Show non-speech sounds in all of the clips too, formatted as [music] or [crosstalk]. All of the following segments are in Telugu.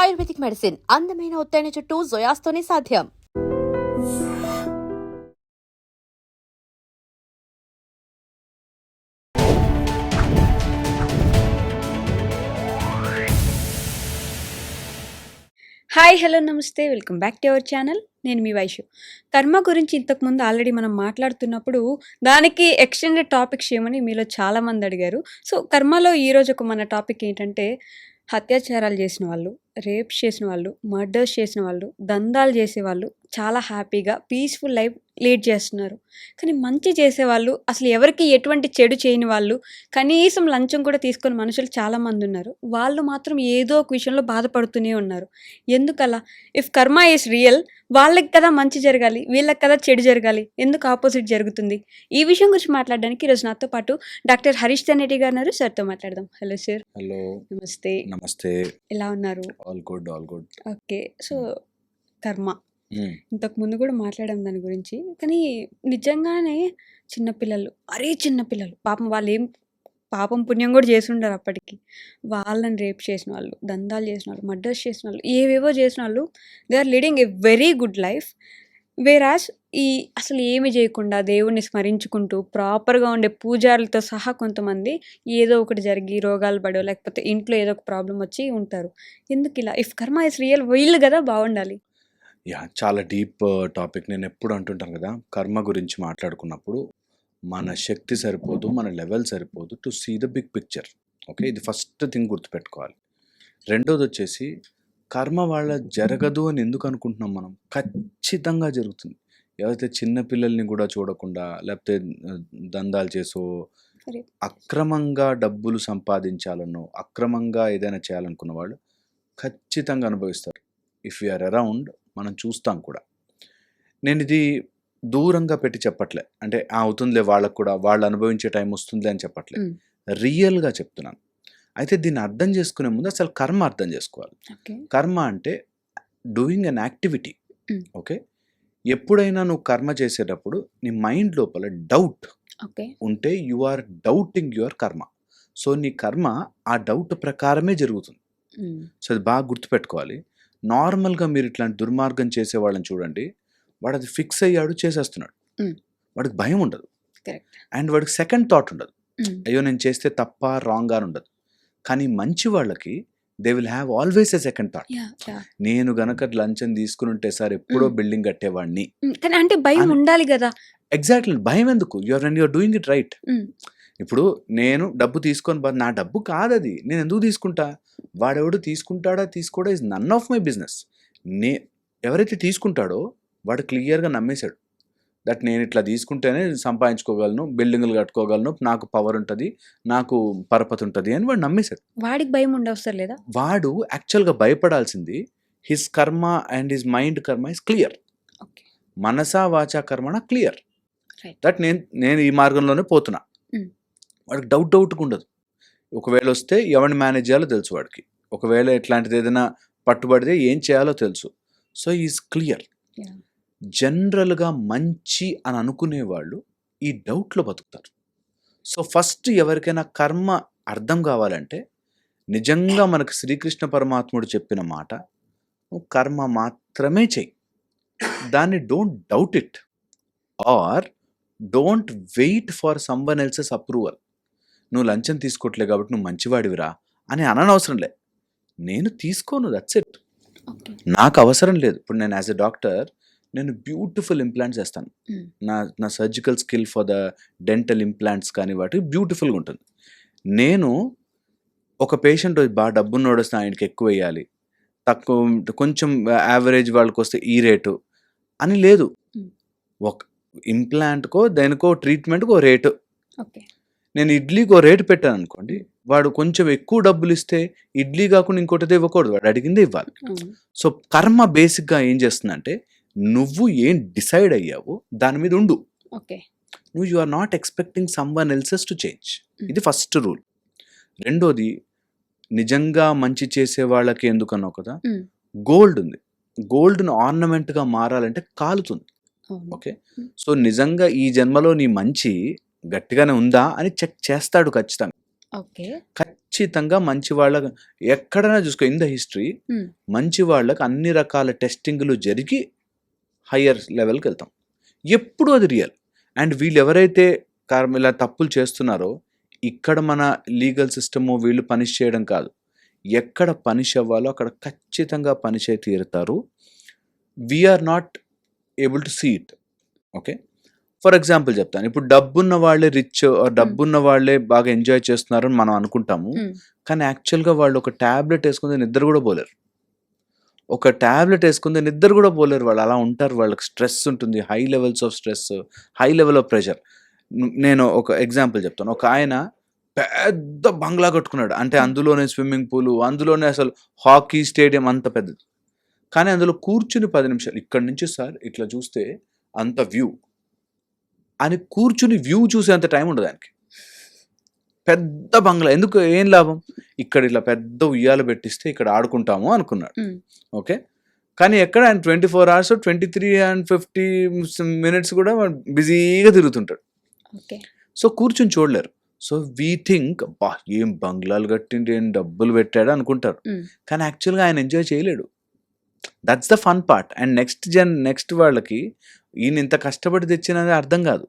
ఆయుర్వేదిక్ మెడిసిన్ అందమైన ఒత్తైన చుట్టూ జొయాస్తోనే సాధ్యం. హాయ్ హలో నమస్తే welcome back to our channel. నేను మీ వైషు. కర్మ గురించి ఇంతకుముందు ఆల్రెడీ మనం మాట్లాడుతున్నప్పుడు దానికి ఎక్స్టెండెడ్ టాపిక్స్ ఏమని మీలో చాలామంది అడిగారు. సో కర్మలో ఈరోజు ఒక మన టాపిక్ ఏంటంటే అత్యాచారాలు చేసిన వాళ్ళు. రేప్స్ చేసిన వాళ్ళు మర్డర్స్ చేసిన వాళ్ళు దందాలు చేసేవాళ్ళు చాలా హ్యాపీగా పీస్ఫుల్ లైఫ్ లీడ్ చేస్తున్నారు. కానీ మంచి చేసేవాళ్ళు అసలు ఎవరికి ఎటువంటి చెడు చేయని వాళ్ళు కనీసం లంచం కూడా తీసుకొని మనుషులు చాలామంది ఉన్నారు. వాళ్ళు మాత్రం ఏదో ఒక విషయంలో బాధపడుతూనే ఉన్నారు. ఎందుకలా? ఇఫ్ కర్మ ఈస్ రియల్ వాళ్ళకి కదా మంచి జరగాలి వీళ్ళకి కదా చెడు జరగాలి ఎందుకు ఆపోజిట్ జరుగుతుంది? ఈ విషయం గురించి మాట్లాడడానికి ఈరోజు నాతో పాటు డాక్టర్ హరీష్ తనేటి గారు సార్తో మాట్లాడదాం. Hello sir. హలో. నమస్తే. నమస్తే. ఎలా ఉన్నారు? All good all good okay. So karma. ఇంతకు ముందు కూడా మాట్లాడాం దాని గురించి. కానీ నిజంగానే చిన్నపిల్లలు అరే చిన్నపిల్లలు పాపం వాళ్ళు ఏం పాపం పుణ్యం కూడా చేసి ఉండరు అప్పటికి. వాళ్ళని రేప్ చేసిన వాళ్ళు దందాలు చేసిన వాళ్ళు మర్డర్స్ చేసిన వాళ్ళు ఏవేవో చేసిన వాళ్ళు they are leading a very good life whereas ఈ అసలు ఏమి చేయకుండా దేవుణ్ణి స్మరించుకుంటూ ప్రాపర్గా ఉండే పూజారులతో సహా కొంతమంది ఏదో ఒకటి జరిగి రోగాలు పడో లేకపోతే ఇంట్లో ఏదో ఒక ప్రాబ్లం వచ్చి ఉంటారు. ఎందుకు ఇలా? ఇఫ్ కర్మ ఇస్ రియల్ వీళ్ళు కదా బాగుండాలి. యా చాలా డీప్ టాపిక్ నేను ఎప్పుడు అంటుంటాను కదా. కర్మ గురించి మాట్లాడుకున్నప్పుడు మన శక్తి సరిపోదు మన లెవెల్ సరిపోదు to see the big picture. Okay? ఇది ఫస్ట్ థింగ్ గుర్తుపెట్టుకోవాలి. రెండోది వచ్చేసి కర్మ వాళ్ళ జరగదు అని ఎందుకు అనుకుంటున్నాం మనం? ఖచ్చితంగా జరుగుతుంది. ఎవరైతే చిన్న పిల్లల్ని కూడా చూడకుండా లేకపోతే దందాలు చేసో. అక్రమంగా డబ్బులు సంపాదించాలనో అక్రమంగా ఏదైనా చేయాలనుకున్న వాళ్ళు ఖచ్చితంగా అనుభవిస్తారు. ఇఫ్ యూఆర్ అరౌండ్ మనం చూస్తాం కూడా. నేను ఇది దూరంగా పెట్టి చెప్పట్లే. అంటే "ఆ, అవుతుందిలే వాళ్ళకు కూడా వాళ్ళు అనుభవించే టైం వస్తుందిలే అని చెప్పట్లే. రియల్గా చెప్తున్నాను. అయితే దీన్ని అర్థం చేసుకునే ముందు అసలు కర్మ అర్థం చేసుకోవాలి. కర్మ అంటే డూయింగ్ అన్ యాక్టివిటీ. ఓకే? ఎప్పుడైనా నువ్వు కర్మ చేసేటప్పుడు నీ మైండ్ లోపల డౌట్ ఉంటే you are doubting your karma. So నీ కర్మ ఆ డౌట్ ప్రకారమే జరుగుతుంది. సో అది బాగా గుర్తుపెట్టుకోవాలి. నార్మల్గా మీరు ఇట్లాంటి దుర్మార్గం చేసే వాళ్ళని చూడండి వాడు అది ఫిక్స్ అయ్యాడు చేసేస్తున్నాడు. వాడికి భయం ఉండదు. అండ్ వాడికి సెకండ్ థాట్ ఉండదు. అయ్యో నేను చేస్తే తప్ప రాంగ్ అని ఉండదు. కానీ మంచి వాళ్ళకి they will have always a second thought నేను గనక లంచం తీసుకుని ఉంటే సార్ ఎప్పుడో Mm. బిల్డింగ్ కట్టేవాడిని. కానీ అంటే భయం ఉండాలి కదా. ఎగ్జాక్ట్లీ భయం ఎందుకు? Your and your doing it right Mm. ఇప్పుడు నేను డబ్బు తీసుకొని నా డబ్బు కాదది. నేను ఎందుకు తీసుకుంటా? వాడెవడు తీసుకుంటాడా? తీసుకోడా? Is none of my business నే ఎవరైతే తీసుకుంటాడో వాడు క్లియర్గా నమ్మేశాడు. దట్ నేను ఇట్లా తీసుకుంటేనే సంపాదించుకోగలను బిల్డింగ్లు కట్టుకోగలను నాకు పవర్ ఉంటుంది నాకు పరపతి ఉంటుంది అని వాడు నమ్మేశాడు. వాడికి భయం ఉండవసరం లేదా? వాడు యాక్చువల్గా భయపడాల్సింది his karma and his mind karma is clear మనసా వాచా కర్మణ క్లియర్. దట్ నేను నేను ఈ మార్గంలోనే పోతున్నా. Mm. వాడికి డౌట్ డౌట్గా ఉండదు. ఒకవేళ వస్తే ఎవరిని మేనేజ్ చేయాలో తెలుసు వాడికి. ఒకవేళ ఇట్లాంటిది ఏదైనా పట్టుబడితే ఏం చేయాలో తెలుసు. So is clear. జనరల్గా మంచి అని అనుకునే వాళ్ళు ఈ డౌట్లో బతుకుతారు. సో ఫస్ట్ ఎవరికైనా కర్మ అర్థం కావాలంటే నిజంగా మనకు శ్రీకృష్ణ పరమాత్ముడు చెప్పిన మాట నువ్వు కర్మ మాత్రమే చెయ్యి. దాన్ని don't doubt it. Or don't wait for someone else's approval. నువ్వు లంచం తీసుకోవట్లే కాబట్టి నువ్వు మంచివాడివిరా అని అననవసరం లే. నేను తీసుకోను దట్స్ ఇట్. నాకు అవసరం లేదు. ఇప్పుడు నేను యాజ్ ఎ డాక్టర్ నేను బ్యూటిఫుల్ ఇంప్లాంట్స్ వేస్తాను. నా నా surgical skill for the dental implants కానీ వాటి బ్యూటిఫుల్గా ఉంటుంది. నేను ఒక పేషెంట్ బాగా డబ్బున్న వస్తే ఆయనకి ఎక్కువ వేయాలి. తక్కువ కొంచెం యావరేజ్ వాళ్ళకి వస్తే ఈ రేటు అని లేదు. ఒక ఇంప్లాంట్కో దేనికో ట్రీట్మెంట్కో రేటు. నేను ఇడ్లీకి ఓ రేటు పెట్టాను అనుకోండి వాడు కొంచెం ఎక్కువ డబ్బులు ఇస్తే ఇడ్లీ కాకుండా ఇంకోటిదే ఇవ్వకూడదు. వాడు అడిగిందే ఇవ్వాలి. సో కర్మ బేసిక్గా ఏం చేస్తుందంటే నువ్వు ఏం డిసైడ్ అయ్యావో దాని మీద ఉండు. ఓకే. నువ్వు you are not expecting someone else's to change. ఇది ఫస్ట్ రూల్ రెండోది నిజంగా మంచి చేసే వాళ్ళకి ఎందుకన్నావు కదా. గోల్డ్ ఉంది. గోల్డ్ను ఆర్నమెంట్గా మారాలంటే కాలుతుంది. ఓకే? Mm. సో నిజంగా ఈ జన్మలో నీ మంచి గట్టిగానే ఉందా అని చెక్ చేస్తాడు ఖచ్చితంగా. ఖచ్చితంగా మంచి వాళ్ళ ఎక్కడైనా చూసుకో ఇన్ ద హిస్టరీ Hmm. మంచి వాళ్ళకి అన్ని రకాల టెస్టింగ్లు జరిగి హయ్యర్ లెవెల్కి వెళ్తాం. ఎప్పుడు అది రియల్ అండ్ వీళ్ళు ఎవరైతే ఇలా తప్పులు చేస్తున్నారో ఇక్కడ మన లీగల్ సిస్టము వీళ్ళు పనిష్ చేయడం కాదు. ఎక్కడ పనిష్ అవ్వాలో అక్కడ ఖచ్చితంగా పనిష్ అయి తీరుతారు. We are not able to see it okay for example చెప్తాను. ఇప్పుడు డబ్బున్న వాళ్ళే రిచ్ డబ్బున్న వాళ్ళే బాగా ఎంజాయ్ చేస్తున్నారని మనం అనుకుంటాము. ఉమ్, కానీ యాక్చువల్గా వాళ్ళు ఒక ట్యాబ్లెట్ వేసుకుంటే నిద్ర కూడా పోలేరు. ఒక ట్యాబ్లెట్ వేసుకుంటే నిద్ర కూడా పోలేరు వాళ్ళు. అలా ఉంటారు వాళ్ళకి. స్ట్రెస్ ఉంటుంది. High levels of stress high level of pressure. నేను ఒక ఎగ్జాంపుల్ చెప్తాను. ఒక ఆయన పెద్ద బంగ్లా కట్టుకున్నాడు. అంటే అందులోనే స్విమ్మింగ్ పూల్ అందులోనే అసలు హాకీ స్టేడియం అంత పెద్దది. కానీ అందులో కూర్చుని పది నిమిషాలు ఇక్కడ నుంచి సార్ ఇట్లా చూస్తే అంత వ్యూ అని కూర్చుని వ్యూ చూసేంత టైం ఉండదు ఆయనకి. పెద్ద బంగ్లా. ఎందుకు? ఏం లాభం? ఇక్కడ ఇలా పెద్ద ఉయ్యాల పెట్టిస్తే ఇక్కడ ఆడుకుంటాము అనుకున్నాడు. ఓకే? కానీ ఎక్కడ ఆయన twenty four hours twenty three and fifty minutes కూడా బిజీగా తిరుగుతుంటాడు. సో కూర్చుని చూడలేరు. సో వీ థింక్ బా ఏం బంగ్లాలు కట్టిండి ఏం డబ్బులు పెట్టాడు అనుకుంటారు. కానీ యాక్చువల్గా ఆయన ఎంజాయ్ చేయలేడు. That's the fun part and next Jan next వాళ్ళకి ఈయన ఇంత కష్టపడి తెచ్చినది అర్థం కాదు.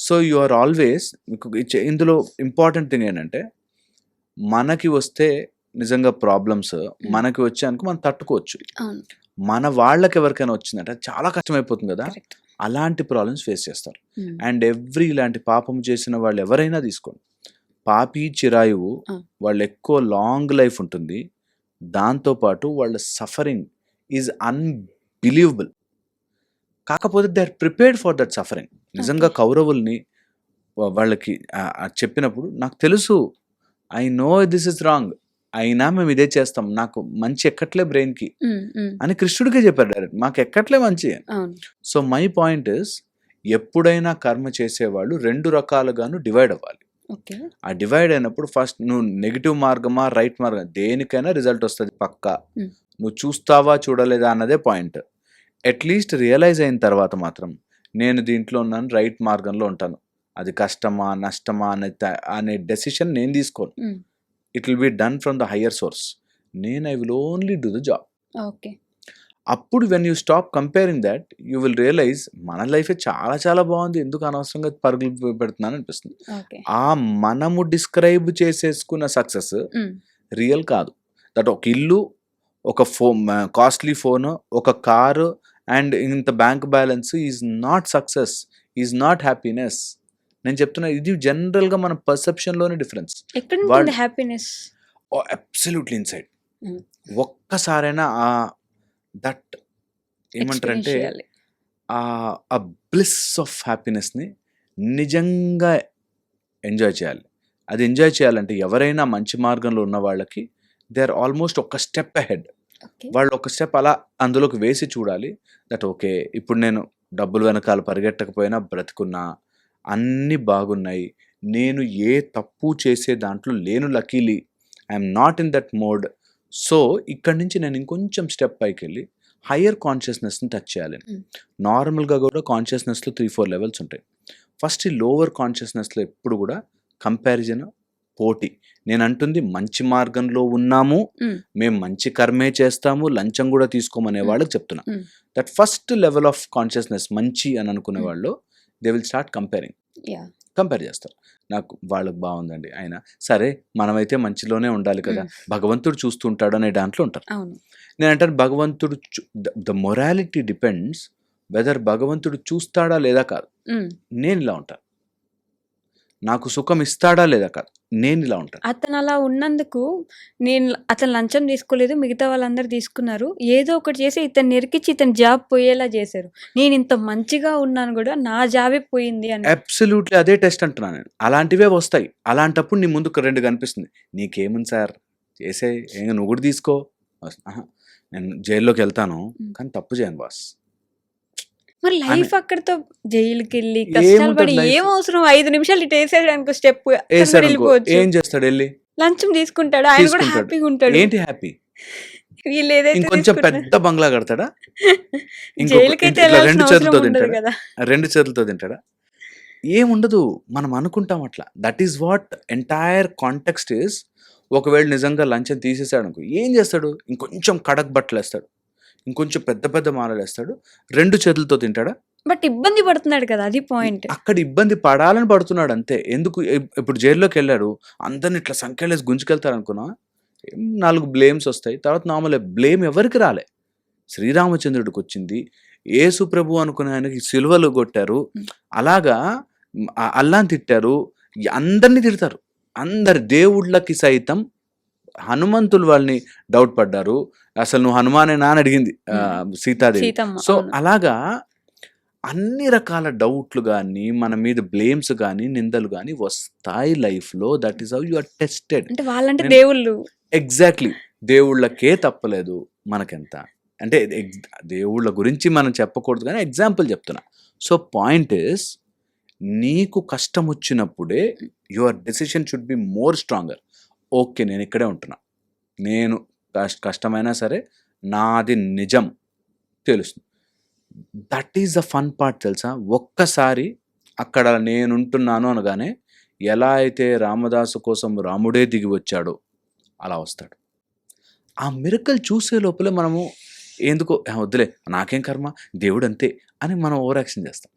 సో యు ఆర్ ఆల్వేస్ మీకు ఇందులో ఇంపార్టెంట్ థింగ్ ఏంటంటే మనకి వస్తే నిజంగా ప్రాబ్లమ్స్ మనకి వచ్చాయనుకో మనం తట్టుకోవచ్చు. మన వాళ్ళకి ఎవరికైనా వచ్చిందంటే చాలా కష్టమైపోతుంది కదా. అలాంటి ప్రాబ్లమ్స్ ఫేస్ చేస్తారు. అండ్ ఎవ్రీ ఇలాంటి పాపం చేసిన వాళ్ళు ఎవరైనా తీసుకోండి. పాపి చిరాయువు. వాళ్ళు ఎక్కువ లాంగ్ లైఫ్ ఉంటుంది. దాంతోపాటు వాళ్ళ సఫరింగ్ ఈజ్ అన్బిలీవబుల్. కాకపోతే they are prepared for that suffering నిజంగా కౌరవుల్ని వాళ్ళకి చెప్పినప్పుడు నాకు తెలుసు I know this is wrong అయినా మేము ఇదే చేస్తాం. నాకు మంచి ఎక్కట్లే బ్రెయిన్కి ఉమ్, ఉమ్, అని కృష్ణుడికే చెప్పారు డైరెక్ట్ మాకు ఎక్కట్లే మంచి. సో మై పాయింట్ ఇస్ ఎప్పుడైనా కర్మ చేసేవాళ్ళు రెండు రకాలుగాను డివైడ్ అవ్వాలి. ఓకే. ఆ డివైడ్ అయినప్పుడు ఫస్ట్ నువ్వు నెగిటివ్ మార్గమా రైట్ మార్గం దేనికైనా రిజల్ట్ వస్తుంది పక్కా. నువ్వు చూస్తావా చూడలేదా అన్నదే పాయింట్ అట్లీస్ట్ రియలైజ్ అయిన తర్వాత మాత్రం నేను దీంట్లో ఉన్నాను రైట్ మార్గంలో ఉంటాను. అది కష్టమా నష్టమా అనే అనే డెసిషన్ నేను తీసుకోను. It will be done from the higher source నేను I will only do the job okay అప్పుడు when you stop comparing that you will realize మన లైఫే చాలా చాలా బాగుంది. ఎందుకు అనవసరంగా పరుగులు పెడుతున్నాను అనిపిస్తుంది. ఆ మనము డిస్క్రైబ్ చేసేసుకున్న సక్సెస్ రియల్ కాదు. దట్ ఒక ఇల్లు ఒక ఫోన్ కాస్ట్లీ ఫోన్ ఒక కారు అండ్ ఇంత bank balance is not success is not happiness. నేను చెప్తున్నా ఇది జనరల్గా మన పర్సెప్షన్లోనే డిఫరెన్స్. హ్యాపీనెస్? Absolutely inside. ఒక్కసారైనా ఆ దట్ ఏమంటారంటే ఆ బ్లిస్ ఆఫ్ హ్యాపీనెస్ని నిజంగా ఎంజాయ్ చేయాలి. అది ఎంజాయ్ చేయాలంటే ఎవరైనా మంచి మార్గంలో ఉన్న వాళ్ళకి దే ఆర్ ఆల్మోస్ట్ ఒక స్టెప్ అహెడ్ వాళ్ళు ఒక స్టెప్ అలా అందులోకి వేసి చూడాలి. దట్ ఓకే ఇప్పుడు నేను డబ్బులు వెనకాల పరిగెట్టకపోయినా బ్రతుకున్నా అన్నీ బాగున్నాయి. నేను ఏ తప్పు చేసే దాంట్లో లేను luckily. I'm not in that mode. So ఇక్కడి నుంచి నేను ఇంకొంచెం స్టెప్ పైకి వెళ్ళి హయ్యర్ కాన్షియస్నెస్ని టచ్ చేయాలి. నార్మల్గా కూడా కాన్షియస్నెస్లో త్రీ ఫోర్ లెవెల్స్ ఉంటాయి. ఫస్ట్ ఈ లోవర్ కాన్షియస్నెస్లో ఎప్పుడు కూడా కంపారిజన్ పోటీ. నేను అంటుంది మంచి మార్గంలో ఉన్నాము. మేము మంచి కర్మే చేస్తాము లంచం కూడా తీసుకోమనే. వాళ్ళకి చెప్తున్నా. That first level of consciousness మంచి అని అనుకునే. వాళ్ళు they will start comparing compare చేస్తారు. నాకు వాళ్ళకి బాగుందండి. ఆయన సరే మనమైతే మంచిలోనే ఉండాలి కదా. భగవంతుడు చూస్తుంటాడు అనే దాంట్లో ఉంటారు. నేను అంటాను భగవంతుడు ద మొరాలిటీ డిపెండ్స్ వెదర్ భగవంతుడు చూస్తాడా లేదా కాదు. నేను ఇలా ఉంటాను. నాకు సుఖం ఇస్తాడా లేదా కాదు. నేను ఇలా ఉంటాను. అతను అలా ఉన్నందుకు నేను అతను లంచం తీసుకోలేదు మిగతా వాళ్ళందరూ తీసుకున్నారు. ఏదో ఒకటి చేసి ఇతను నెరికిచ్చి ఇతను జాబ్ పోయేలా చేశారు. నేను ఇంత మంచిగా ఉన్నాను కూడా నా జాబే పోయింది అని. అబ్సల్యూట్లీ అదే టెస్ట్ అంటున్నాను నేను. అలాంటివే వస్తాయి. అలాంటప్పుడు నీ ముందుకు రెండు కనిపిస్తుంది. నీకేముంది సార్? చేసే నువ్వు కూడా తీసుకో. నేను జైల్లోకి వెళ్తాను. కానీ తప్పు చేయను బాస్. మరి లైఫ్ అక్కడితో జైలుకి వెళ్ళి కష్టాలు పడి? ఏం అవసరం? ఐదు నిమిషాలు ఇటు వేసేయడానికి స్టెప్ ఏం చేస్తాడు వెళ్ళి? లంచం తీసుకుంటాడు? ఆయన కూడా. హ్యాపీగా ఉంటాడు. ఏంటి హ్యాపీ వీళ్ళు ఏదైతే ఇంకొంచెం తీసుకున్నారో- పెద్ద బంగ్లా కడతాడా? [laughs] జైలుకైతే రెండు చేతులతో తింటాడా? కదా. రెండు చేతులతో తింటాడా? ఏముండదు. మనం అనుకుంటాం అట్లా. That is what entire context is ఒకవేళ నిజంగా లంచం తీసేసాడు అనుకో. ఏం చేస్తాడు? ఇంకొంచెం కడక్ బట్టలు వేస్తాడు ఇంకొంచెం పెద్ద పెద్ద మాలలు వేస్తాడు రెండు చేతులతో తింటాడా? బట్ ఇబ్బంది పడుతున్నాడు కదా అది పాయింట్ అక్కడ ఇబ్బంది పడాలని పడుతున్నాడు అంతే. ఎందుకు ఇప్- ఇప్పుడు జైల్లోకి వెళ్ళాడు. అందరిని ఇట్లా సంఖ్యలేసి గుంజుకెళ్తారు అనుకున్నా. ఏం నాలుగు బ్లేమ్స్ వస్తాయి. తర్వాత నార్మల్ బ్లేమ్ ఎవరికి రాలే. శ్రీరామచంద్రుడికి వచ్చింది. యేసు ప్రభు అనుకునే ఆయనకి సిలువలు కొట్టారు. అలాగా అల్లాని తిట్టారు. అందరినీ తిడతారు. అందరి దేవుళ్ళకి సైతం హనుమంతులు వాళ్ళని డౌట్ పడ్డారు. అసలు నువ్వు హనుమానేనా అని అడిగింది సీతాదేవి. సో. అలాగా అన్ని రకాల డౌట్లు కానీ మన మీద బ్లేమ్స్ కానీ నిందలు కానీ వస్తాయి లైఫ్లో. That is how you are tested అంటే వాళ్ళంటే దేవుళ్ళు. ఎగ్జాక్ట్లీ దేవుళ్ళకే తప్పలేదు మనకెంత. అంటే దేవుళ్ళ గురించి మనం చెప్పకూడదు కానీ ఎగ్జాంపుల్ చెప్తున్నా. సో పాయింట్ ఇస్ నీకు కష్టం వచ్చినప్పుడే your decision should be more stronger okay నేను ఇక్కడే ఉంటున్నా. నేను కష్టమైనా సరే నాది నిజం తెలుస్తుంది. That is the fun part తెలుసా? ఒక్కసారి అక్కడ నేనుంటున్నాను అనగానే ఎలా అయితే రామదాసు కోసం రాముడే దిగి వచ్చాడో అలా వస్తాడు. ఆ మిరకల్ చూసే లోపలే మనము ఎందుకో వద్దులే నాకేం కర్మ? దేవుడు అంతే అని మనం ఓవరాక్షన్ చేస్తాం.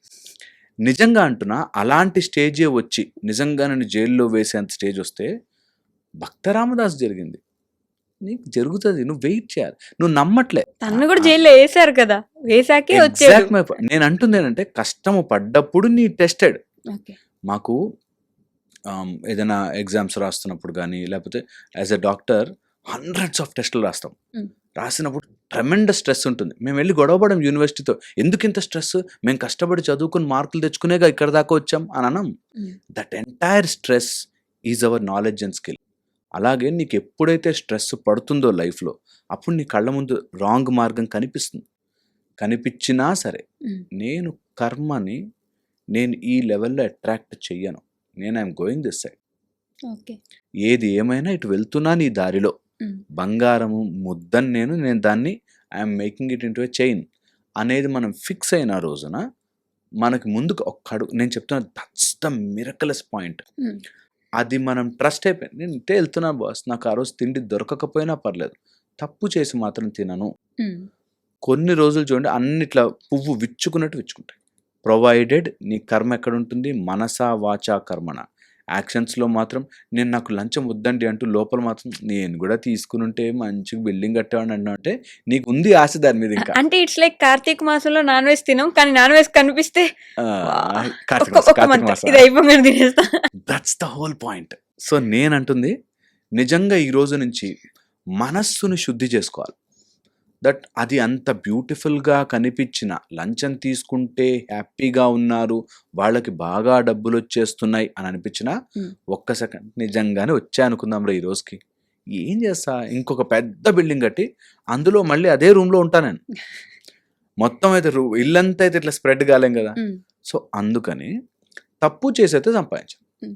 నిజంగా అంటున్నా అలాంటి స్టేజే వచ్చి నిజంగా నన్ను జైల్లో వేసేంత స్టేజ్ వస్తే భక్త రామదాస్ జరిగింది. నీకు జరుగుతుంది నువ్వు వెయిట్ చేయాలి. నువ్వు నమ్మట్లే. తన్ను కూడా జైల్లో వేసారు కదా వేసాకే వచ్చాడు. నేను అంటుంది ఏంటంటే కష్టము పడ్డప్పుడు నీ టెస్టెడ్ మాకు ఏదైనా ఎగ్జామ్స్ రాస్తున్నప్పుడు కానీ లేకపోతే as a doctor hundreds of టెస్టులు రాస్తాం. రాసినప్పుడు ట్రెమెండస్ స్ట్రెస్ ఉంటుంది. మేము వెళ్ళి గొడవపడం యూనివర్సిటీతో ఎందుకు ఇంత స్ట్రెస్ మేము కష్టపడి చదువుకుని మార్కులు తెచ్చుకునేగా ఇక్కడ దాకా వచ్చాం అని అనం. That entire stress is our knowledge and skill అలాగే నీకు ఎప్పుడైతే స్ట్రెస్ పడుతుందో లైఫ్లో అప్పుడు నీ కళ్ళ ముందు రాంగ్ మార్గం కనిపిస్తుంది కనిపించినా సరే. నేను కర్మని నేను ఈ లెవెల్లో అట్రాక్ట్ చెయ్యను నేను I'm going this side okay ఏది ఏమైనా ఇటు వెళ్తున్నా నీ దారిలో. బంగారము ముద్దని నేను నేను దాన్ని I'm making it into chain అనేది మనం ఫిక్స్ అయిన రోజున మనకి ముందుకు ఒక్క అడుగు నేను చెప్తున్నా దట్స్ ద మిరకలస్ పాయింట్. అది మనం ట్రస్ట్ అయిపోయింది నేను ఇంటే వెళ్తున్నా బాస్ నాకు ఆ రోజు తిండి దొరకకపోయినా పర్లేదు. తప్పు చేసి మాత్రం తినను. కొన్ని రోజులు చూడండి అన్నిట్లా పువ్వు విచ్చుకున్నట్టు విచ్చుకుంటాయి. ప్రొవైడెడ్ నీ కర్మ ఎక్కడ ఉంటుంది? మనసా వాచా కర్మణ యాక్షన్స్లో మాత్రం నేను నాకు లంచం వద్దండి అంటూ లోపల మాత్రం నేను కూడా తీసుకుని ఉంటే మంచిగా బిల్డింగ్ కట్టేవాడిని అన్నా అంటే నీకు ఉంది ఆశ దాని మీద ఇంకా. అంటే ఇట్స్ లైక్ కార్తీక మాసంలో నాన్ వెజ్ తినం కానీ నాన్ వెజ్ కనిపిస్తే that's the whole point so నేనంటుంది నిజంగా ఈ రోజు నుంచి మనస్సును శుద్ధి చేసుకోవాలి. దట్ అది అంత బ్యూటిఫుల్గా కనిపించిన లంచం తీసుకుంటే హ్యాపీగా ఉన్నారు వాళ్ళకి బాగా డబ్బులు వచ్చేస్తున్నాయి అని అనిపించిన. ఒక్క సెకండ్ నిజంగానే వచ్చా అనుకుందాం రా ఈ రోజుకి ఏం చేస్తా ఇంకొక పెద్ద బిల్డింగ్ కట్టి అందులో మళ్ళీ అదే రూమ్లో ఉంటా నేను [laughs] మొత్తం అయితే రూ ఇల్లంతా అయితే ఇట్లా స్ప్రెడ్ కాలేం కదా. సో అందుకని తప్పు చేసైతే సంపాదించాం Mm.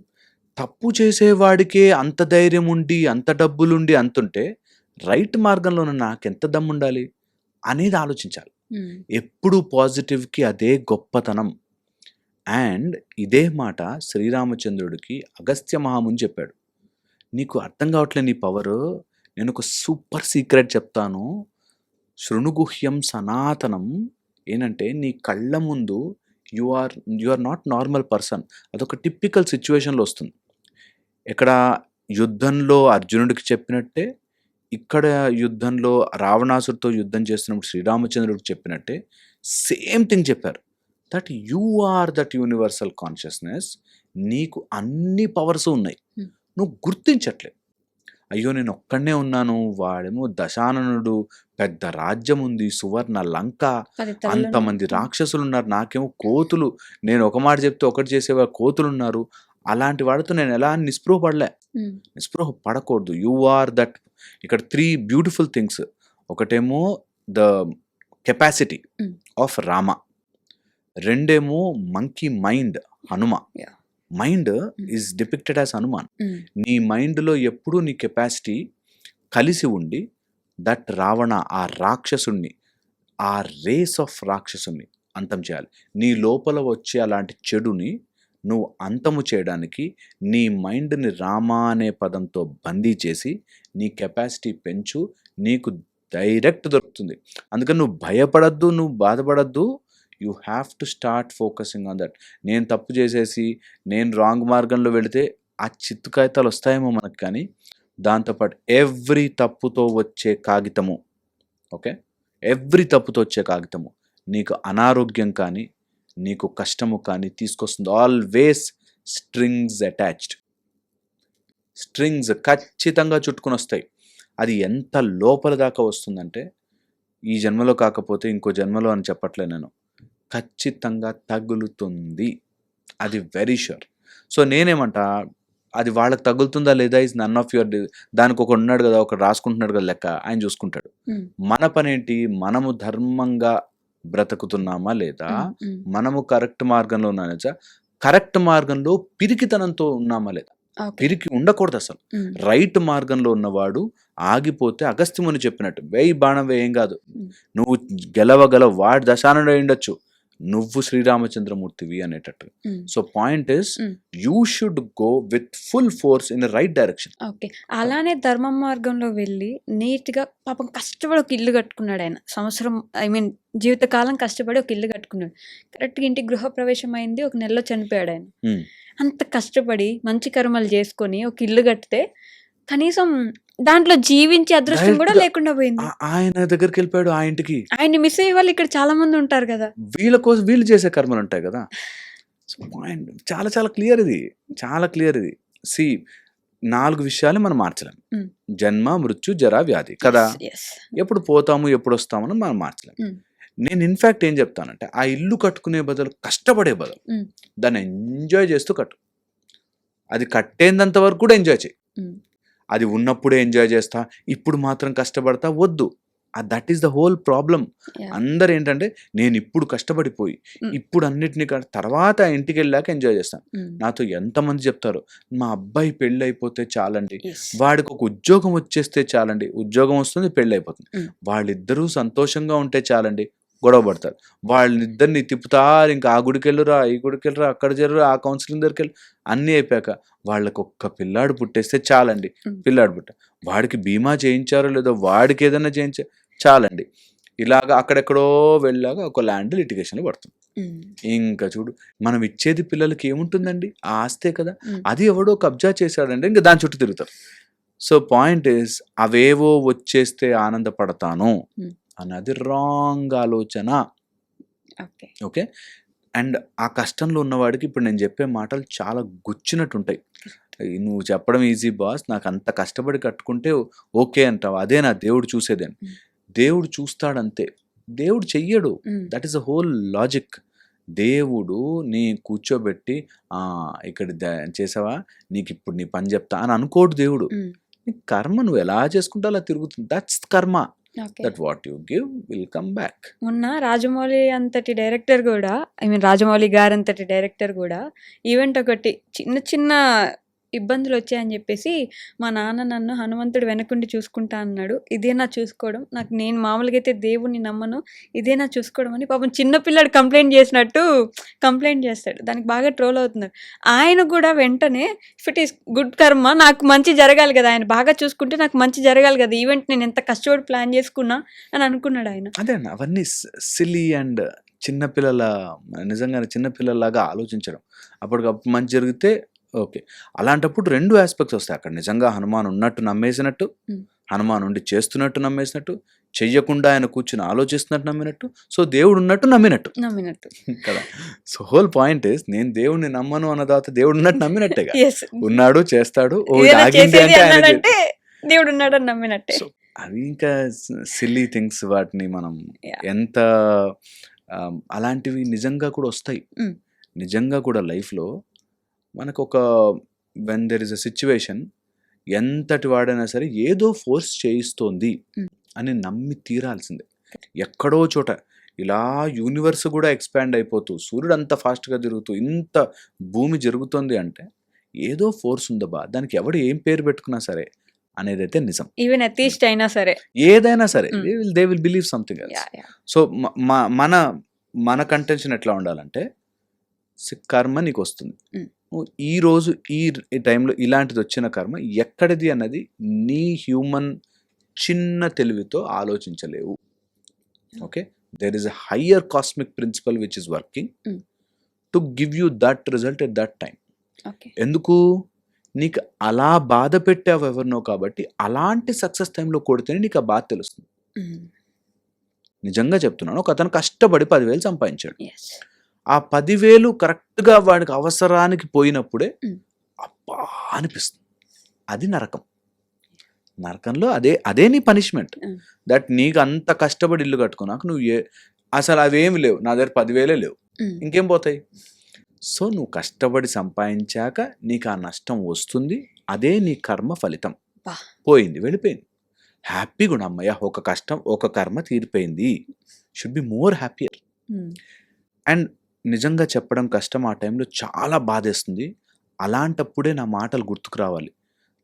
తప్పు చేసేవాడికే అంత ధైర్యం ఉండి అంత డబ్బులుండి అంతుంటే రైట్ మార్గంలో నాకెంత దమ్ము ఉండాలి అనేది ఆలోచించాలి. ఎప్పుడు పాజిటివ్కి అదే గొప్పతనం. అండ్ ఇదే మాట శ్రీరామచంద్రుడికి అగస్త్య మహాముని చెప్పాడు. నీకు అర్థం కావట్లేదు నీ పవరు. నేను ఒక సూపర్ సీక్రెట్ చెప్తాను. శృణుగుహ్యం సనాతనం ఏంటంటే నీ కళ్ళ ముందు you are you are not normal person. అదొక టిపికల్ సిచ్యువేషన్లో వస్తుంది. ఇక్కడ యుద్ధంలో అర్జునుడికి చెప్పినట్టే ఇక్కడ యుద్ధంలో రావణాసుడితో యుద్ధం చేస్తున్నప్పుడు శ్రీరామచంద్రుడికి చెప్పినట్టే సేమ్ థింగ్ చెప్పారు. That you are that universal consciousness నీకు అన్ని పవర్స్ ఉన్నాయి. నువ్వు గుర్తించట్లేదు. అయ్యో నేను ఒక్కడనే ఉన్నాను. వాడేమో దశాననుడు పెద్ద రాజ్యం ఉంది సువర్ణ లంక అంతమంది రాక్షసులు ఉన్నారు నాకేమో కోతులు. నేను ఒక మాట చెప్తే ఒకటి చేసేవారు కోతులు ఉన్నారు. అలాంటి వాడితో నేను ఎలా నిస్పృహ పడలే ఉమ్. నిస్పృహ పడకూడదు. యు ఆర్ దట్ ఇక్కడ త్రీ బ్యూటిఫుల్ థింగ్స్ ఒకటేమో the capacity. Of Rama రెండేమో monkey mind Hanuma. Mind is depicted as Hanuman. నీ మైండ్లో ఎప్పుడూ నీ కెపాసిటీ కలిసి ఉండి దట్ రావణ ఆ రాక్షసుణ్ణి ఆ రేస్ ఆఫ్ రాక్షసుని అంతం చేయాలి. నీ లోపల వచ్చే అలాంటి చెడుని నువ్వు అంతము చేయడానికి నీ మైండ్ని రామా అనే పదంతో బందీ చేసి నీ కెపాసిటీ పెంచు నీకు డైరెక్ట్ దొరుకుతుంది. అందుకని నువ్వు భయపడద్దు నువ్వు బాధపడద్దు. You have to start focusing on that. నేను తప్పు చేసేసి నేను రాంగ్ మార్గంలో వెళితే ఆ చిత్తు కాగితాలు వస్తాయేమో మనకు కానీ దాంతోపాటు ఎవ్రీ తప్పుతో వచ్చే కాగితము ఓకే? ఎవ్రీ తప్పుతో వచ్చే కాగితము నీకు అనారోగ్యం కానీ నీకు కష్టము కానీ తీసుకొస్తుంది. ఆల్వేస్ స్ట్రింగ్స్ అటాచ్డ్ స్ట్రింగ్స్ ఖచ్చితంగా చుట్టుకుని వస్తాయి. అది ఎంత లోపల దాకా వస్తుందంటే ఈ జన్మలో కాకపోతే ఇంకో జన్మలో అని చెప్పట్లే నేను. ఖచ్చితంగా తగులుతుంది. అది వెరీ షూర్ సో నేనేమంటా అది వాళ్ళకి తగులుతుందా లేదా ఇస్ నన్ ఆఫ్ యువర్ దానికి ఒక ఉన్నాడు కదా ఒకడు రాసుకుంటున్నాడు కదా లెక్క ఆయన చూసుకుంటాడు. మన పని ఏంటి మనము ధర్మంగా బ్రతుకుతున్నామా లేదా. మనము కరెక్ట్ మార్గంలో ఉన్నామా కరెక్ట్ మార్గంలో పిరికితనంతో ఉన్నామా లేదా. పిరికి ఉండకూడదు అసలు. రైట్ మార్గంలో ఉన్నవాడు ఆగిపోతే అగస్త్యముని చెప్పినట్టు వేయి బాణం వేయం కాదు. నువ్వు గెలవగల వాడి దశానుడు ఉండొచ్చు. నువ్వు శ్రీరామచంద్రమూర్తివి అనేటట్టు. So point is. You should go with full force in right direction okay అలానే ధర్మ మార్గంలో వెళ్ళి నీట్గా పాపం కష్టపడి ఒక ఇల్లు కట్టుకున్నాడు ఆయన సంవత్సరం ఐ మీన్ జీవితకాలం కష్టపడి ఒక ఇల్లు కట్టుకున్నాడు కరెక్ట్గా ఇంటికి గృహప్రవేశం అయింది ఒక నెలలో చనిపోయాడు ఆయన Hmm. అంత కష్టపడి మంచి కర్మలు చేసుకొని ఒక ఇల్లు కడితే కనీసం దాంట్లో జీవించే అదృష్టం కూడా లేకుండా పోయింది. ఆయన దగ్గరికి వెళ్ళిపోయాడు ఆ ఇంటికి. ఆయన్ని మిస్ అయ్యే వాళ్ళు ఇక్కడ చాలా మంది ఉంటారు కదా. వీళ్ళ కోసం వీళ్ళు చేసే కర్మలు ఉంటాయి కదా. చాలా చాలా క్లియర్ ఇది. చాలా క్లియర్ ఇది. సి నాలుగు విషయాలు మనం మార్చలేం. Mm. జన్మ మృత్యు జరా వ్యాధి కదా? ఎప్పుడు పోతాము ఎప్పుడు వస్తామని మనం మార్చలేం. Mm. నేను ఇన్ఫాక్ట్ ఏం చెప్తానంటే ఆ ఇల్లు కట్టుకునే బదులు కష్టపడే బదులు Mm. దాన్ని ఎంజాయ్ చేస్తూ కట్టు. అది కట్టేంతంత వరకు కూడా ఎంజాయ్ చేయి. అది ఉన్నప్పుడే ఎంజాయ్ చేస్తా ఇప్పుడు మాత్రం కష్టపడతా వద్దు. That is the whole problem అందరు ఏంటంటే నేను ఇప్పుడు కష్టపడిపోయి Mm. ఇప్పుడు అన్నిటిని తర్వాత ఇంటికి వెళ్ళాక ఎంజాయ్ చేస్తాను నాతో ఎంతమంది చెప్తారు మా అబ్బాయి పెళ్ళి అయిపోతే చాలండి వాడికి ఒక ఉద్యోగం వచ్చేస్తే చాలండి. ఉద్యోగం వస్తుంది పెళ్ళి అయిపోతుంది Mm. వాళ్ళిద్దరూ సంతోషంగా ఉంటే చాలండి. గొడవ పడతారు. వాళ్ళిద్దరిని తిప్పుతారు ఇంకా ఆ గుడికి వెళ్ళురా ఈ గుడికి వెళ్ళరా అక్కడ జరురా ఆ కౌన్సిలింగ్ దగ్గరికి వెళ్ళి అన్నీ అయిపోయాక వాళ్ళకి ఒక్క పిల్లాడు పుట్టేస్తే చాలండి. పిల్లాడు పుట్ట వాడికి బీమా చేయించారో లేదో వాడికి ఏదైనా చేయించా చాలండి. ఇలాగ అక్కడెక్కడో వెళ్ళాక ఒక ల్యాండ్ లిటిగేషన్ పడుతుంది ఇంకా చూడు మనం ఇచ్చేది పిల్లలకి ఏముంటుందండి? ఆ ఆస్తే కదా. అది ఎవడో కబ్జా చేశాడంటే ఇంకా దాని చుట్టూ తిరుగుతారు. సో పాయింట్ ఇస్ అవేవో వచ్చేస్తే ఆనందపడతాను. అన్నది రాంగ్ ఆలోచన. ఓకే. అండ్ ఆ కష్టంలో ఉన్నవాడికి ఇప్పుడు నేను చెప్పే మాటలు చాలా గుచ్చినట్టు ఉంటాయి నువ్వు చెప్పడం ఈజీ బాస్ నాకు అంత కష్టపడి కట్టుకుంటే ఓకే అంటావు. అదే నా దేవుడు చూసేదని. దేవుడు చూస్తాడంతే. దేవుడు చెయ్యడు. That is a whole logic దేవుడు నీ కూర్చోబెట్టి "ఆ, ఇక్కడ చేసావా? నీకు ఇప్పుడు నీ పని చెప్తా అని అనుకోడు దేవుడు. కర్మ నువ్వు ఎలా చేసుకుంటా అలా తిరుగుతుంది. That's karma. That what you give will come back మొన్న రాజమౌళి అంతటి డైరెక్టర్ కూడా ఐ మీన్ రాజమౌళి గారు అంతటి డైరెక్టర్ కూడా ఈవెంట్ ఒకటి చిన్న చిన్న ఇబ్బందులు వచ్చాయని చెప్పేసి మా నాన్న నన్ను హనుమంతుడు వెనకుండి చూసుకుంటా అన్నాడు. ఇదేనా చూసుకోవడం? నాకు నేను మామూలుగా అయితే దేవుణ్ణి నమ్మను. ఇదేనా చూసుకోవడం అని పాపం చిన్నపిల్లాడు కంప్లైంట్ చేసినట్టు కంప్లైంట్ చేస్తాడు. దానికి బాగా ట్రోల్ అవుతున్నారు ఆయన కూడా వెంటనే ఇఫ్ ఇట్ ఈస్ గుడ్ కర్మ నాకు మంచి జరగాలి కదా ఆయన. బాగా చూసుకుంటే నాకు మంచి జరగాలి కదా. ఈవెంట్ నేను ఎంత కష్టపడి ప్లాన్ చేసుకున్నా అని అనుకున్నాడు ఆయన. అదే అవన్నీ సిల్లీ అండ్ చిన్నపిల్లల నిజంగానే చిన్నపిల్లలాగా ఆలోచించడం. అప్పటికప్పుడు మంచి జరిగితే ఓకే. అలాంటప్పుడు రెండు ఆస్పెక్ట్స్ వస్తాయి అక్కడ. నిజంగా హనుమాన్ ఉన్నట్టు నమ్మేసినట్టు. హనుమాన్ ఉండి చేస్తున్నట్టు నమ్మేసినట్టు చెయ్యకుండా ఆయన కూర్చుని ఆలోచిస్తున్నట్టు నమ్మినట్టు సో దేవుడు ఉన్నట్టు నమ్మినట్టు. నమ్మినట్టు. కదా? సో హోల్ పాయింట్ ఇస్ నేను దేవుడిని నమ్మను అన్న తర్వాత దేవుడు ఉన్నట్టు నమ్మినట్టేగా ఎస్ ఉన్నాడు చేస్తాడు ఓ అంటే దేవుడు ఉన్నాడని నమ్మినట్టే. So, అవి ఇంకా సిల్లీ థింగ్స్ వాటిని మనం. ఎంత అలాంటివి నిజంగా కూడా వస్తాయి. నిజంగా కూడా లైఫ్లో మనకు ఒక when there is a situation ఎంతటి వాడైనా సరే ఏదో ఫోర్స్ చేయిస్తోంది. అని నమ్మి తీరాల్సిందే. ఎక్కడో చోట ఇలా యూనివర్స్ కూడా ఎక్స్పాండ్ అయిపోతూ సూర్యుడు అంత ఫాస్ట్గా తిరుగుతూ ఇంత భూమి జరుగుతోంది అంటే ఏదో ఫోర్స్ ఉందబ్బా దానికి ఎవడు ఏం పేరు పెట్టుకున్నా సరే అనేదైతే నిజం. ఈవెన్ అతీస్ట్ అయినా సరే. ఏదైనా సరే. They will they will believe something. So మన మన కంటెన్షన్ ఎట్లా ఉండాలంటే కర్మ నీకు వస్తుంది Mm. నువ్వు ఈ రోజు ఈ ఈ టైంలో ఇలాంటిది వచ్చిన కర్మ ఎక్కడిది అన్నది నీ హ్యూమన్ చిన్న తెలివితో ఆలోచించలేవు. Okay? There is a higher cosmic principle which is working Mm. To give you that result at that time ఎందుకు? నీకు అలా బాధ పెట్టావు ఎవరినో కాబట్టి అలాంటి సక్సెస్ టైంలో కొడితేనే నీకు ఆ బాధ తెలుస్తుంది. నిజంగా చెప్తున్నాను ఒక అతను కష్టపడి పదివేలు సంపాదించాడు. ఆ పదివేలు కరెక్ట్గా వాడికి అవసరానికి పోయినప్పుడే. అబ్బా అనిపిస్తుంది. అది నరకం. నరకంలో అదే అదే నీ పనిష్మెంట్. దట్ నీకు అంత కష్టపడి ఇల్లు కట్టుకున్నాక నువ్వు ఏ అసలు అవేమి లేవు. నా దగ్గర పదివేలే లేవు. ఇంకేం పోతాయి? సో నువ్వు కష్టపడి సంపాదించాక నీకు ఆ నష్టం వస్తుంది. అదే నీ కర్మ ఫలితం. పోయింది వెళ్ళిపోయింది. హ్యాపీగా ఉండు అమ్మయ్య. ఒక కష్టం ఒక కర్మ తీరిపోయింది. Should be more happier and నిజంగా చెప్పడం కష్టం ఆ టైంలో చాలా బాధేస్తుంది. అలాంటప్పుడే నా మాటలు గుర్తుకు రావాలి.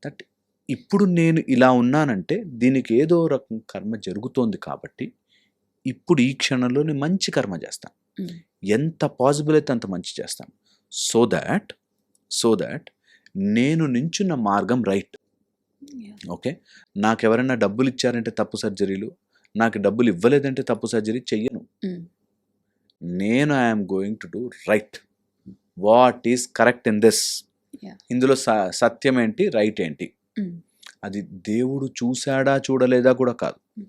దట్ ఇప్పుడు నేను ఇలా ఉన్నానంటే దీనికి ఏదో రకం కర్మ జరుగుతోంది కాబట్టి ఇప్పుడు ఈ క్షణంలో నేను మంచి కర్మ చేస్తాను. ఎంత పాసిబుల్ అయితే అంత మంచి చేస్తాను. సో దాట్ సో దాట్ నేను నించున్న మార్గం రైట్. ఓకే? నాకు ఎవరైనా డబ్బులు ఇచ్చారంటే తప్పు సర్జరీలు నాకు డబ్బులు ఇవ్వలేదంటే తప్పు సర్జరీ చెయ్యను. నేను I'm going to do right. What is correct in this. ఇందులో స- సత్యం ఏంటి? రైట్ ఏంటి? అది దేవుడు చూశాడా చూడలేదా కూడా కాదు.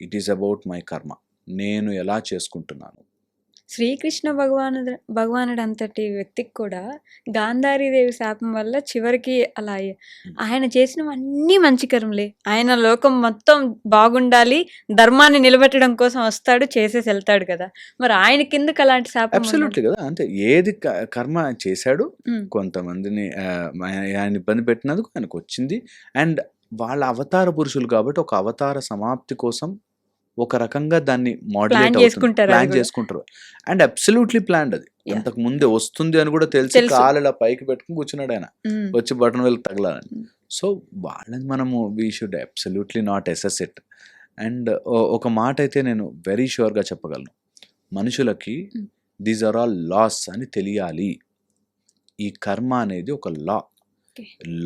ఇట్ ఈస్ అబౌట్ మై కర్మ నేను ఎలా చేసుకుంటున్నాను? శ్రీకృష్ణ భగవానుడు భగవానుడు అంతటి వ్యక్తికి కూడా గాంధారీదేవి శాపం వల్ల చివరికి అలా ఆయన చేసినవన్నీ మంచి కర్మలే. ఆయన లోకం మొత్తం బాగుండాలి ధర్మాన్ని నిలబెట్టడం కోసం వస్తాడు చేసేసి వెళ్తాడు కదా. మరి ఆయన కిందకి అలాంటి శాపం అబ్సల్యూట్లీ కదా. అంటే ఏది కర్మ చేశాడు కొంతమందిని ఆయన ఇబ్బంది పెట్టినందుకు ఆయనకు వచ్చింది అండ్ వాళ్ళ అవతార పురుషులు కాబట్టి ఒక అవతార సమాప్తి కోసం ఒక రకంగా దాన్ని Plan చేసుకుంటారు ప్లాన్. చేసుకుంటారు అండ్ అబ్సల్యూట్లీ ప్లాన్ అది. అంతకు ముందే వస్తుంది అని కూడా తెలిసి. కాలు ఇలా పైకి పెట్టుకుని కూర్చున్నాడు ఆయన ఉమ్, వచ్చి బటన్ వెళ్ళి తగలాలని. సో వాళ్ళని మనము we should absolutely not assess it and ఒక మాట అయితే నేను వెరీ ష్యూర్గా చెప్పగలను మనుషులకి. దీస్ ఆర్ ఆల్ లాస్ అని తెలియాలి ఈ కర్మ అనేది ఒక లా.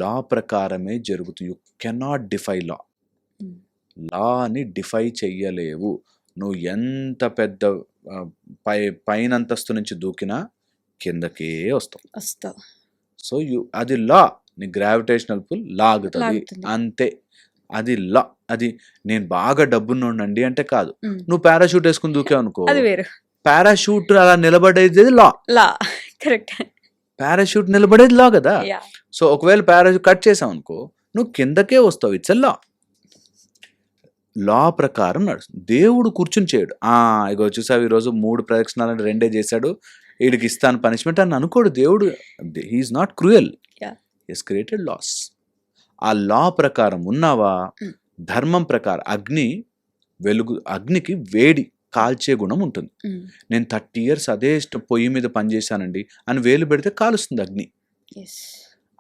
లా ప్రకారమే జరుగుతుంది యు కెనాట్ డిఫై లా లాని డిఫై చెయ్యలేవు. నువ్వు ఎంత పెద్ద పై పైన అంతస్తు నుంచి దూకినా కిందకే వస్తావు. వస్తావు. సో యు అది లా నీ గ్రావిటేషనల్ పుల్ లాగుతుంది. అంతే. అది లా అది నేను బాగా డబ్బున్నోండి అంటే కాదు. నువ్వు పారాషూట్ వేసుకుని దూకావు అనుకో. పారాషూట్ అలా నిలబడేది లా లా కరెక్ట్ పారాషూట్ నిలబడేది లా కదా. సో ఒకవేళ పారాషూట్ కట్ చేసావు అనుకో నువ్వు కిందకే వస్తావు. ఇట్స్ లా లా ప్రకారం నడుస్తుంది. దేవుడు కూర్చుని చేయడు. ఆ ఇగో చూసావు ఈరోజు మూడు ప్రదక్షిణాలు రెండే చేశాడు. వీడికి ఇస్తాను పనిష్మెంట్ అని అనుకోడు దేవుడు. He is not cruel. Is created laws ఆ లా ప్రకారం ఉన్నావా? Mm. ధర్మం ప్రకారం అగ్ని వెలుగు అగ్నికి వేడి కాల్చే గుణం ఉంటుంది. ఉమ్, నేను థర్టీ ఇయర్స్ అదే స్ట- పొయ్యి మీద పనిచేశానండి అని వేలు పెడితే కాలుస్తుంది అగ్ని.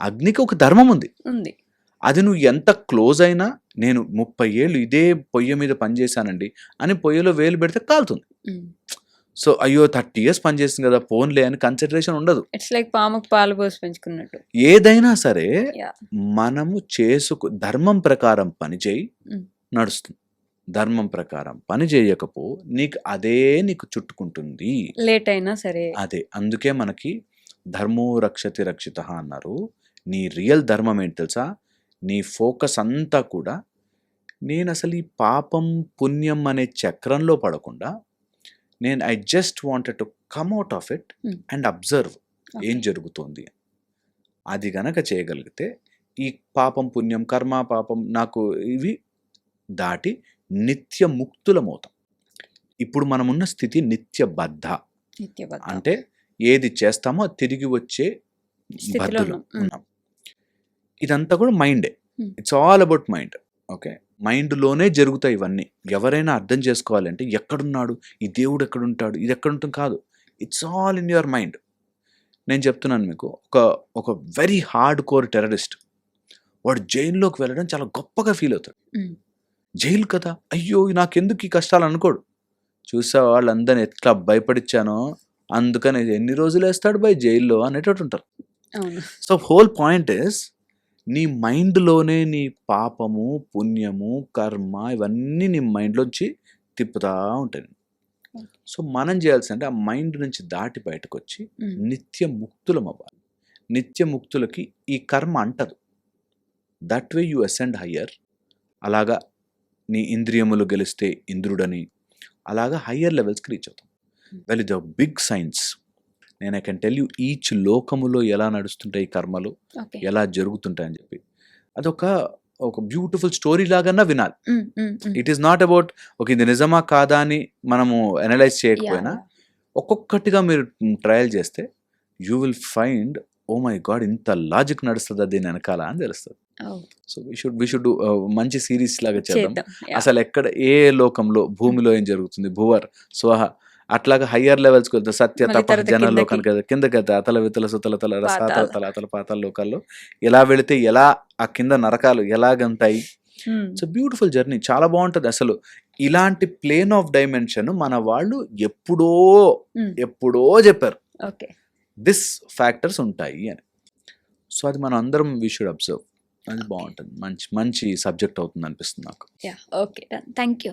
అగ్నికి ఒక ధర్మం ఉంది. అది నువ్వు ఎంత క్లోజ్ అయినా నేను ముప్పై ఏళ్ళు ఇదే పొయ్యి మీద పనిచేశానండి అని పొయ్యిలో వేలు పెడితే కాలుతుంది. సో అయ్యో థర్టీ ఇయర్స్ పనిచేసింది కదా పోన్లే అని కన్సిడరేషన్ ఉండదు. ఇట్స్ లైక్ పాముకు పాలు పోసి పెంచుకున్నట్టు. ఏదైనా సరే. మనము చేసుకు ధర్మం ప్రకారం పని చేయి Mm. నడుస్తుంది. ధర్మం ప్రకారం పని చేయకపో నీకు అదే నీకు చుట్టుకుంటుంది. లేట్ అయినా సరే. అదే అందుకే మనకి ధర్మో రక్షతి రక్షిత అన్నారు. నీ రియల్ ధర్మం ఏంటి తెలుసా? నీ ఫోకస్ అంతా కూడా నేను అసలు ఈ పాపం పుణ్యం అనే చక్రంలో పడకుండా నేను I just wanted to come out of it. And observe ఏం. జరుగుతోంది అది గనక చేయగలిగితే ఈ పాపం పుణ్యం కర్మ పాపం నాకు ఇవి దాటి నిత్య ముక్తులమవుతాం ఇప్పుడు మనమున్న స్థితి నిత్యబద్ధ నిత్యబద్ధ అంటే ఏది చేస్తామో తిరిగి వచ్చే స్థితిలో బద్ధులు ఉన్నాం. ఇదంతా కూడా మైండే. It's all about mind okay మైండ్లోనే జరుగుతాయి ఇవన్నీ. ఎవరైనా అర్థం చేసుకోవాలంటే ఎక్కడున్నాడు? ఈ దేవుడు ఎక్కడుంటాడు? ఇది ఎక్కడుంటుంది కాదు. It's all in your mind నేను చెప్తున్నాను మీకు. ఒక ఒక వెరీ హార్డ్ కోర్ టెర్రరిస్ట్ వాడు జైల్లోకి వెళ్ళడం చాలా గొప్పగా ఫీల్ అవుతాడు. మ్. జైలు కదా? అయ్యో నాకెందుకు ఈ కష్టాలు అనుకోడు. చూసా వాళ్ళందరిని ఎట్లా భయపడిచ్చానో? అందుకని ఎన్ని రోజులు వేస్తాడు బై జైల్లో అనేటట్టు ఉంటారు సో హోల్ పాయింట్ ఇస్ నీ మైండ్లోనే నీ పాపము పుణ్యము కర్మ ఇవన్నీ నీ మైండ్లోంచి తిప్పుతా ఉంటాయి. సో మనం చేయాల్సిందంటే ఆ మైండ్ నుంచి దాటి బయటకు వచ్చి. నిత్య ముక్తులం అవ్వాలి. నిత్య ముక్తులకి ఈ కర్మ అంటదు. That way you ascend higher. అలాగా నీ ఇంద్రియములు గెలిస్తే ఇంద్రుడని అలాగా హయ్యర్ లెవెల్స్కి రీచ్ అవుతాం. వెల్ ఇది బిగ్ సైన్స్. నేను I can tell you each లోకములో ఎలా నడుస్తుంటాయి ఈ కర్మలు ఓకే. ఎలా జరుగుతుంటాయని చెప్పి. అదొక ఒక బ్యూటిఫుల్ స్టోరీ లాగన్నా వినాలి. ఇట్ ఈస్ నాట్ అబౌట్ ఒక ఇది నిజమా కాదా అని మనము అనలైజ్ చేయకపోయినా. ఒక్కొక్కటిగా మీరు ట్రయల్ చేస్తే you will find oh my God ఇంత లాజిక్ నడుస్తుందా దీని వెనకాల? అని తెలుస్తుంది. So we should we should మంచి సిరీస్ లాగా చేద్దాం. అసలు ఎక్కడ ఏ లోకంలో భూమిలో ఏం జరుగుతుంది? భూవర్ స్వహ అట్లాగా హయ్యర్ లెవెల్స్కి వెళ్తే సత్య తప తర్వాత జన కిందకి. అతల వితల సుతల తల రసాతల. తల అతల పాతాల లోకాల్లో ఎలా వెళితే ఎలా ఆ కింద నరకాలు ఎలాగంతాయి ఉమ్. ఇట్స్ బ్యూటిఫుల్ జర్నీ చాలా బాగుంటుంది అసలు. ఇలాంటి ప్లేన్ ఆఫ్ డైమెన్షన్ మన వాళ్ళు ఎప్పుడో. ఎప్పుడో చెప్పారు. ఓకే. దిస్ ఫ్యాక్టర్స్ ఉంటాయి అని. సో అది మనం అందరం వీ షుడ్ అబ్జర్వ్ అది బాగుంటుంది. మంచి మంచి సబ్జెక్ట్ అవుతుంది అనిపిస్తుంది నాకు. Yeah okay done thank you